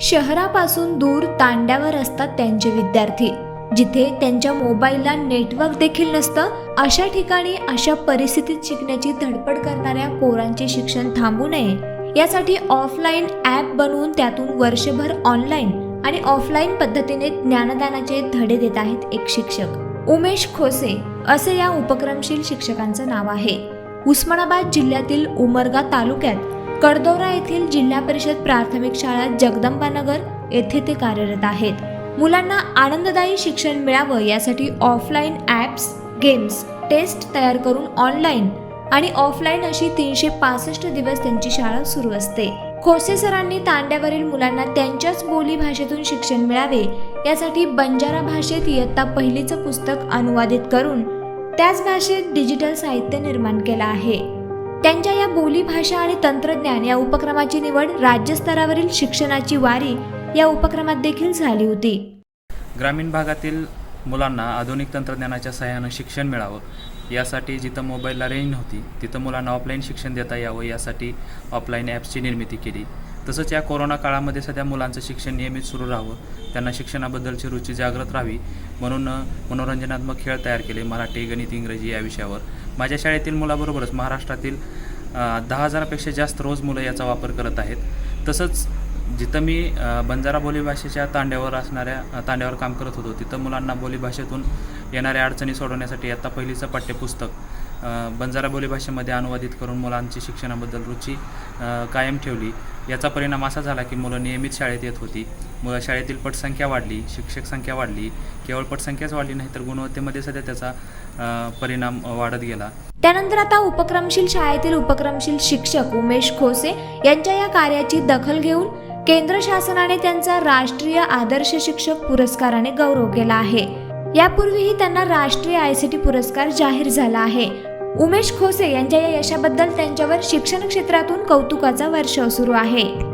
शहरापासून दूर तांड्यावर असतात त्यांचे विद्यार्थी. जिथे त्यांच्या मोबाईलला नेटवर्क देखील नसतं अशा ठिकाणी अशा परिस्थितीत शिकण्याची धडपड करणाऱ्या पोरांचे शिक्षण थांबू नये. यासाठी ऑफलाईन ॲप बनवून त्यातून वर्षभर ऑनलाईन आणि ऑफलाईन पद्धतीने ज्ञानदानाचे धडे देत आहेत एक शिक्षक. उमेश खोसे असे या उपक्रमशील शिक्षकांचं नाव आहे. उस्मानाबाद जिल्ह्यातील उमरगा तालुक्यात कडदोरा येथील जिल्हा परिषद प्राथमिक शाळा जगदंबानगर येथे ते कार्यरत आहेत. मुलांना आनंददायी शिक्षण मिळावं यासाठी ऑफलाईन ॲप्स गेम्स टेस्ट तयार करून ऑनलाईन आणि ऑफलाईन अशी तीनशे पासष्ट दिवस त्यांची शाळा सुरू असते. खोसे सरांनी तांड्यावरील मुलांना त्यांच्याच बोली भाषेतून शिक्षण मिळावे यासाठी बंजारा भाषेत इयत्ता पहिलीचं पुस्तक अनुवादित करून त्याच भाषेत डिजिटल साहित्य निर्माण केलं आहे. त्यांच्या या बोली भाषा आणि तंत्रज्ञान या उपक्रमाची निवड राज्यस्तरावरील शिक्षणाची वारी या उपक्रमात देखील झाली होती. ग्रामीण भागातील मुलांना आधुनिक तंत्रज्ञानाच्या सहाय्यानं शिक्षण मिळावं यासाठी जिथं मोबाईलला रेंज नव्हती तिथं मुलांना ऑफलाईन शिक्षण देता यावं यासाठी ऑफलाईन ॲप्सची निर्मिती केली. तसंच या कोरोना काळामध्ये सध्या मुलांचं शिक्षण नियमित सुरू राहावं त्यांना शिक्षणाबद्दलची रुची जागृत राहावी म्हणून मनोरंजनात्मक खेळ तयार केले मराठी गणित इंग्रजी या विषयावर. माझ्या शाळेतील मुलाबरोबरच महाराष्ट्रातील दहा हजारापेक्षा जास्त रोज मुलं याचा वापर करत आहेत. तसंच जिथं मी बंजारा बोलीभाषेच्या तांड्यावर असणाऱ्या तांड्यावर काम करत होतो तिथं मुलांना बोलीभाषेतून येणाऱ्या अडचणी सोडवण्यासाठी आता पहिलीचं पाठ्यपुस्तक बंजारा बोलीभाषेमध्ये अनुवादित करून मुलांची शिक्षणाबद्दल रुची कायम ठेवली. याचा परिणाम असा झाला की मुलं नियमित शाळेत येत होती. मुलं शाळेतील पटसंख्या वाढली शिक्षक संख्या वाढली केवळ पटसंख्याच वाढली नाही तर गुणवत्तेमध्ये सध्या त्याचा परिणाम वाढत गेला. त्यानंतर आता उपक्रमशील शाळेतील उपक्रमशील शिक्षक उमेश खोसे यांच्या या कार्याची दखल घेऊन केंद्र शासनाने त्यांचा राष्ट्रीय आदर्श शिक्षक पुरस्काराने गौरव केला आहे. यापूर्वीही त्यांना राष्ट्रीय आय सी टी पुरस्कार जाहीर झाला आहे. उमेश खोसे यांच्या या यशाबद्दल त्यांच्यावर शिक्षण क्षेत्रातून कौतुकाचा वर्षाव सुरू आहे.